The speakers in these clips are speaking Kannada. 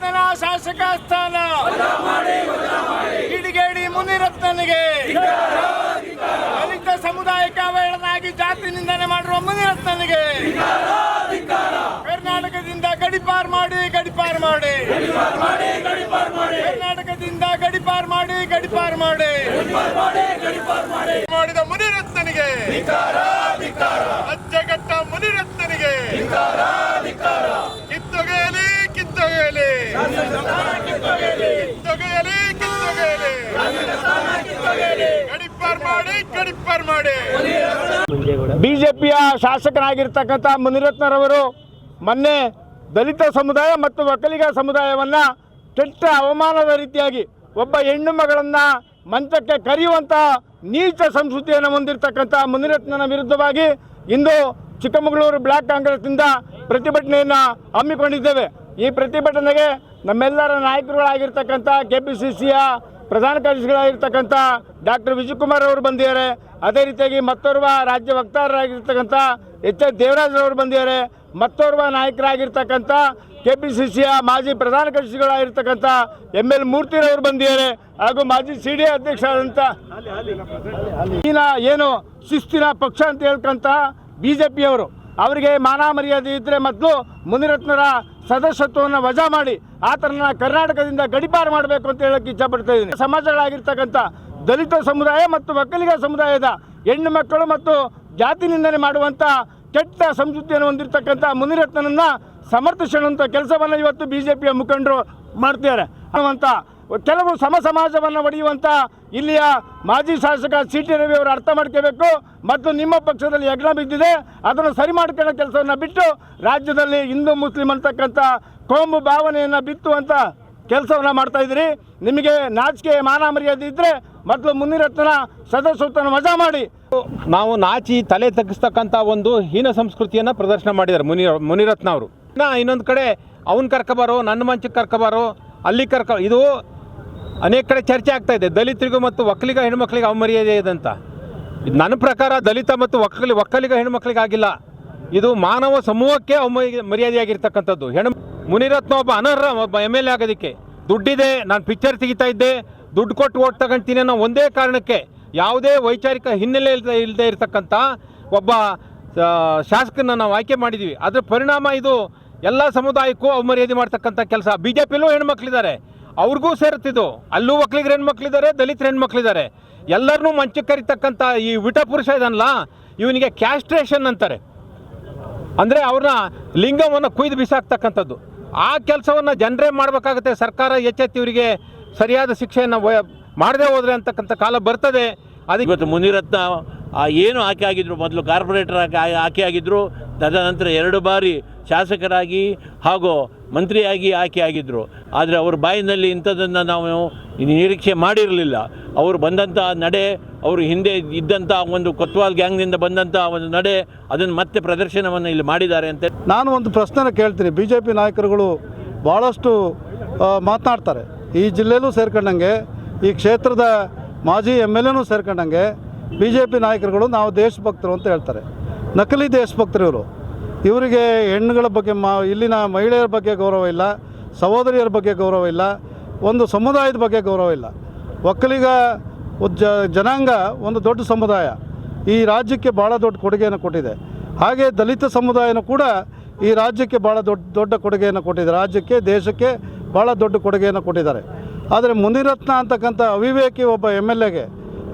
ಮುನಿರತ್ನನ ಶಾಸಕ ಸ್ಥಾನ. ಕಿಡಿಗೇಡಿ ಮುನಿರತ್ನನಿಗೆ. ದಲಿತ ಸಮುದಾಯಕ್ಕೆ ಅವಹೇಳನಾಗಿ ಜಾತಿ ನಿಂದನೆ ಮಾಡಿರುವ ಮುನಿರತ್ನನಿಗೆ. ಕರ್ನಾಟಕದಿಂದ ಗಡಿಪಾರ್ ಮಾಡಿ ಗಡಿಪಾರ್ ಮಾಡಿ. ಕರ್ನಾಟಕದಿಂದ ಗಡಿಪಾರ್ ಮಾಡಿ ಗಡಿಪಾರ್ ಮಾಡಿ ಮಾಡಿದ ಮುನಿರತ್ನನಿಗೆ ಅಜ್ಜಗಟ್ಟ ಮುನಿರತ್ನನಿಗೆ ಕಿತ್ತೊಗೆಯಲಿ ಗಡಿಪಾರ್ ಬಿಜೆಪಿಯ ಶಾಸಕರಾಗಿರ್ತಕ್ಕಂಥ ಮುನಿರತ್ನರವರು ಮೊನ್ನೆ ದಲಿತ ಸಮುದಾಯ ಮತ್ತು ಒಕ್ಕಲಿಗ ಸಮುದಾಯವನ್ನ ಕೆಟ್ಟ ಅವಮಾನದ ರೀತಿಯಾಗಿ ಒಬ್ಬ ಹೆಣ್ಣು ಮಗಳನ್ನು ಮಂಚಕ್ಕೆ ಕರೆಯುವಂಥ ನೀಚ ಸಂಸ್ಕೃತಿಯನ್ನು ಹೊಂದಿರತಕ್ಕಂಥ ಮುನಿರತ್ನನ ವಿರುದ್ಧವಾಗಿ ಇಂದು ಚಿಕ್ಕಮಗಳೂರು ಬ್ಲಾಕ್ ಕಾಂಗ್ರೆಸ್ನಿಂದ ಪ್ರತಿಭಟನೆಯನ್ನು ಹಮ್ಮಿಕೊಂಡಿದ್ದೇವೆ. ಈ ಪ್ರತಿಭಟನೆಗೆ ನಮ್ಮೆಲ್ಲರ ನಾಯಕರುಗಳಾಗಿರ್ತಕ್ಕಂಥ ಕೆ ಪಿ ಸಿ ಸಿಯ ಪ್ರಧಾನ ಕಾರ್ಯದರ್ಶಿಗಳಾಗಿರ್ತಕ್ಕಂಥ ಡಾಕ್ಟರ್ ವಿಜಯಕುಮಾರ್ ಅವರು ಬಂದಿದ್ದಾರೆ. ಅದೇ ರೀತಿಯಾಗಿ ಮತ್ತೋರ್ವ ರಾಜ್ಯ ವಕ್ತಾರರಾಗಿರ್ತಕ್ಕಂಥ ಎಚ್ ಎಸ್ ದೇವರಾಜ್ ಅವರು ಬಂದಿದ್ದಾರೆ. ಮತ್ತೋರ್ವ ನಾಯಕರಾಗಿರ್ತಕ್ಕಂಥ ಕೆ ಪಿ ಸಿ ಸಿಯ ಮಾಜಿ ಪ್ರಧಾನ ಕಾರ್ಯದರ್ಶಿಗಳಾಗಿರ್ತಕ್ಕಂಥ ಎಂ ಎಲ್ ಮೂರ್ತಿರವರು ಬಂದಿದ್ದಾರೆ. ಹಾಗೂ ಮಾಜಿ ಸಿ ಡಿ ಅಧ್ಯಕ್ಷರಾದಂಥ ಏನು ಶಿಸ್ತಿನ ಪಕ್ಷ ಅಂತ ಹೇಳ್ಕಂತ ಬಿ ಜೆ ಪಿಯವರು. ಅವರಿಗೆ ಮಾನ ಮರ್ಯಾದೆ ಇದ್ದರೆ ಮೊದಲು ಮುನಿರತ್ನರ ಸದಸ್ಯತ್ವವನ್ನು ವಜಾ ಮಾಡಿ ಆತನ ಕರ್ನಾಟಕದಿಂದ ಗಡಿಪಾರು ಮಾಡಬೇಕು ಅಂತ ಹೇಳಕ್ಕೆ ಇಚ್ಛಪಡ್ತಾ ಇದ್ದೀನಿ. ಸಮಾಜಗಳಾಗಿರ್ತಕ್ಕಂಥ ದಲಿತ ಸಮುದಾಯ ಮತ್ತು ಒಕ್ಕಲಿಗ ಸಮುದಾಯದ ಹೆಣ್ಣು ಮಕ್ಕಳು ಮತ್ತು ಜಾತಿ ನಿಂದನೆ ಮಾಡುವಂಥ ಕೆಟ್ಟ ಸಂಸ್ಕೃತಿಯನ್ನು ಹೊಂದಿರತಕ್ಕಂಥ ಮುನಿರತ್ನನನ್ನ ಸಮರ್ಥಿಸೋಣ ಕೆಲಸವನ್ನು ಇವತ್ತು ಬಿ ಜೆ ಪಿಯ ಮುಖಂಡರು ಮಾಡ್ತಿದ್ದಾರೆ. ಅನ್ನುವಂಥ ಕೆಲವು ಸಮ ಸಮಾಜವನ್ನು ಒಡೆಯುವಂಥ ಇಲ್ಲಿಯ ಮಾಜಿ ಶಾಸಕ ಸಿ ಟಿ ರವಿ ಅವರು ಅರ್ಥ ಮಾಡ್ಕೋಬೇಕು. ಮತ್ತು ನಿಮ್ಮ ಪಕ್ಷದಲ್ಲಿ ಯಜ್ಞ ಬಿದ್ದಿದೆ. ಅದನ್ನು ಸರಿ ಮಾಡ್ಕೊಳ್ಳೋ ಕೆಲಸವನ್ನು ಬಿಟ್ಟು ರಾಜ್ಯದಲ್ಲಿ ಹಿಂದೂ ಮುಸ್ಲಿಂ ಅಂತಕ್ಕಂಥ ಕೋಮು ಭಾವನೆಯನ್ನು ಬಿತ್ತುವಂಥ ಕೆಲಸವನ್ನು ಮಾಡ್ತಾ ಇದ್ದೀರಿ. ನಿಮಗೆ ನಾಚಿಕೆ ಮಾನ ಮರ್ಯಾದೆ ಇದ್ದರೆ ಮತ್ತು ಮುನಿರತ್ನ ಸದಸ್ಯತ್ವನ ಮಜಾ ಮಾಡಿ. ನಾವು ನಾಚಿ ತಲೆ ತಗ್ಗಿಸ್ತಕ್ಕಂಥ ಒಂದು ಹೀನ ಸಂಸ್ಕೃತಿಯನ್ನು ಪ್ರದರ್ಶನ ಮಾಡಿದ್ದಾರೆ ಮುನಿ ಮುನಿರತ್ನ ಅವರು. ಇನ್ನು ಇನ್ನೊಂದು ಕಡೆ ಅವನ್ ಕರ್ಕೊಬಾರೋ, ನನ್ನ ಮಂಚಕ್ಕೆ ಕರ್ಕೊಬಾರೋ, ಅಲ್ಲಿ ಕರ್ಕ ಇದು ಅನೇಕ ಕಡೆ ಚರ್ಚೆ ಆಗ್ತಾ ಇದೆ. ದಲಿತರಿಗೂ ಮತ್ತು ಒಕ್ಕಲಿಗ ಹೆಣ್ಮಕ್ಳಿಗೆ ಅವಮರ್ಯಾದೆ ಇದೆ ಅಂತ ನನ್ನ ಪ್ರಕಾರ ದಲಿತ ಮತ್ತು ಒಕ್ಕಲಿ, ಒಕ್ಕಲಿಗ ಹೆಣ್ಮಕ್ಳಿಗಾಗಿಲ್ಲ ಇದು ಮಾನವ ಸಮೂಹಕ್ಕೆ ಅವಮರ್ಯ ಮರ್ಯಾದೆಯಾಗಿರ್ತಕ್ಕಂಥದ್ದು. ಹೆಣ್ಣು ಮುನಿರತ್ನ ಒಬ್ಬ ಅನರ್ಹ ಒಬ್ಬ ಎಂ ಎಲ್ ಎ ಆಗೋದಕ್ಕೆ ದುಡ್ಡಿದೆ, ನಾನು ಪಿಕ್ಚರ್ ತೆಗಿತಾ ಇದ್ದೆ, ದುಡ್ಡು ಕೊಟ್ಟು ಓಟ್ ತಗೊಂತೀನಿ ಅನ್ನೋ ಒಂದೇ ಕಾರಣಕ್ಕೆ ಯಾವುದೇ ವೈಚಾರಿಕ ಹಿನ್ನೆಲೆ ಇಲ್ಲದೆ ಇಲ್ಲದೆ ಇರತಕ್ಕಂಥ ಒಬ್ಬ ಶಾಸಕನ ನಾವು ಆಯ್ಕೆ ಮಾಡಿದ್ದೀವಿ. ಅದರ ಪರಿಣಾಮ ಇದು ಎಲ್ಲ ಸಮುದಾಯಕ್ಕೂ ಅವಮರ್ಯಾದೆ ಮಾಡ್ತಕ್ಕಂಥ ಕೆಲಸ. ಬಿ ಜೆ ಪಿಲೂ ಹೆಣ್ಮಕ್ಳಿದ್ದಾರೆ. ಅವ್ರಿಗೂ ಸೇರುತ್ತಿದ್ದು. ಅಲ್ಲೂ ಒಕ್ಕಲಿಗರ ಹೆಣ್ಮಕ್ಳಿದ್ದಾರೆ ದಲಿತರ ಹೆಣ್ಮಕ್ಳಿದ್ದಾರೆ. ಎಲ್ಲರನ್ನೂ ಮಂಚು ಕರಿತಕ್ಕಂಥ ಈ ವಿಟ ಪುರುಷ ಇದನ್ನಲ್ಲ ಇವನಿಗೆ ಕ್ಯಾಸ್ಟ್ರೇಷನ್ ಅಂತಾರೆ. ಅಂದರೆ ಅವ್ರನ್ನ ಲಿಂಗವನ್ನು ಕುಯ್ದು ಬಿಸಾಕ್ತಕ್ಕಂಥದ್ದು. ಆ ಕೆಲಸವನ್ನು ಜನರೇ ಮಾಡಬೇಕಾಗುತ್ತೆ. ಸರ್ಕಾರ ಎಚ್ಚೆತ್ತಿ ಇವರಿಗೆ ಸರಿಯಾದ ಶಿಕ್ಷೆಯನ್ನು ಮಾಡದೇ ಹೋದರೆ ಅಂತಕ್ಕಂಥ ಕಾಲ ಬರ್ತದೆ. ಅದಕ್ಕೆ ಮುನಿರತ್ನ ಆ ಏನು ಆಕೆ ಆಗಿದ್ದರು ಮೊದಲು ಕಾರ್ಪೊರೇಟರ್ ಆಕೆ ಆಯ್ಕೆ ಆಗಿದ್ದರು ತದನಂತರ ಎರಡು ಬಾರಿ ಶಾಸಕರಾಗಿ ಹಾಗೂ ಮಂತ್ರಿಯಾಗಿ ಆಯ್ಕೆ ಆಗಿದ್ದರು ಆದರೆ ಅವ್ರ ಬಾಯಿನಲ್ಲಿ ಇಂಥದ್ದನ್ನು ನಾವು ನಿರೀಕ್ಷೆ ಮಾಡಿರಲಿಲ್ಲ. ಅವರು ಬಂದಂಥ ನಡೆ, ಅವರು ಹಿಂದೆ ಇದ್ದಂಥ ಒಂದು ಕೊತ್ವಾಲ್ ಗ್ಯಾಂಗ್ನಿಂದ ಬಂದಂಥ ಒಂದು ನಡೆ, ಅದನ್ನು ಮತ್ತೆ ಪ್ರದರ್ಶನವನ್ನು ಇಲ್ಲಿ ಮಾಡಿದ್ದಾರೆ ಅಂತ ನಾನು ಒಂದು ಪ್ರಶ್ನೆನ ಕೇಳ್ತೀನಿ. ಬಿ ಜೆ ಪಿ ನಾಯಕರುಗಳು ಭಾಳಷ್ಟು ಮಾತನಾಡ್ತಾರೆ. ಈ ಜಿಲ್ಲೆಯಲ್ಲೂ ಸೇರ್ಕೊಂಡಂಗೆ, ಈ ಕ್ಷೇತ್ರದ ಮಾಜಿ ಎಂ ಎಲ್ ಎನೂ ಸೇರ್ಕೊಂಡಂಗೆ ಬಿ ಜೆ ಪಿ ನಾಯಕರುಗಳು ನಾವು ದೇಶಭಕ್ತರು ಅಂತ ಹೇಳ್ತಾರೆ. ನಕಲಿ ದೇಶಭಕ್ತರು ಇವರು. ಇವರಿಗೆ ಹೆಣ್ಣುಗಳ ಬಗ್ಗೆ ಮಾ, ಇಲ್ಲಿನ ಮಹಿಳೆಯರ ಬಗ್ಗೆ ಗೌರವ ಇಲ್ಲ, ಸಹೋದರಿಯರ ಬಗ್ಗೆ ಗೌರವ ಇಲ್ಲ, ಒಂದು ಸಮುದಾಯದ ಬಗ್ಗೆ ಗೌರವ ಇಲ್ಲ. ಒಕ್ಕಲಿಗ ಜ, ಜನಾಂಗ ಒಂದು ದೊಡ್ಡ ಸಮುದಾಯ. ಈ ರಾಜ್ಯಕ್ಕೆ ಭಾಳ ದೊಡ್ಡ ಕೊಡುಗೆಯನ್ನು ಕೊಟ್ಟಿದೆ. ಹಾಗೆ ದಲಿತ ಸಮುದಾಯನೂ ಕೂಡ ಈ ರಾಜ್ಯಕ್ಕೆ ಭಾಳ ದೊಡ್ಡ ದೊಡ್ಡ ಕೊಡುಗೆಯನ್ನು ಕೊಟ್ಟಿದೆ. ರಾಜ್ಯಕ್ಕೆ, ದೇಶಕ್ಕೆ ಭಾಳ ದೊಡ್ಡ ಕೊಡುಗೆಯನ್ನು ಕೊಟ್ಟಿದ್ದಾರೆ. ಆದರೆ ಮುನಿರತ್ನ ಅಂತಕ್ಕಂಥ ಅವಿವೇಕಿ ಒಬ್ಬ ಎಂ ಎಲ್ ಎಗೆ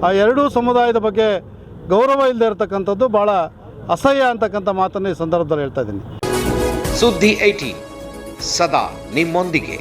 ಆ ಎರಡೂ ಸಮುದಾಯದ ಬಗ್ಗೆ ಗೌರವ ಇಲ್ಲದೆ ಇರತಕ್ಕಂಥದ್ದು ಭಾಳ ಅಸಹ್ಯ ಅಂತಕ್ಕಂಥ ಮಾತನ್ನು ಈ ಸಂದರ್ಭದಲ್ಲಿ ಹೇಳ್ತಾ ಇದ್ದೀನಿ. ಸುದ್ದಿ ಐಟಿ ಸದಾ ನಿಮ್ಮೊಂದಿಗೆ.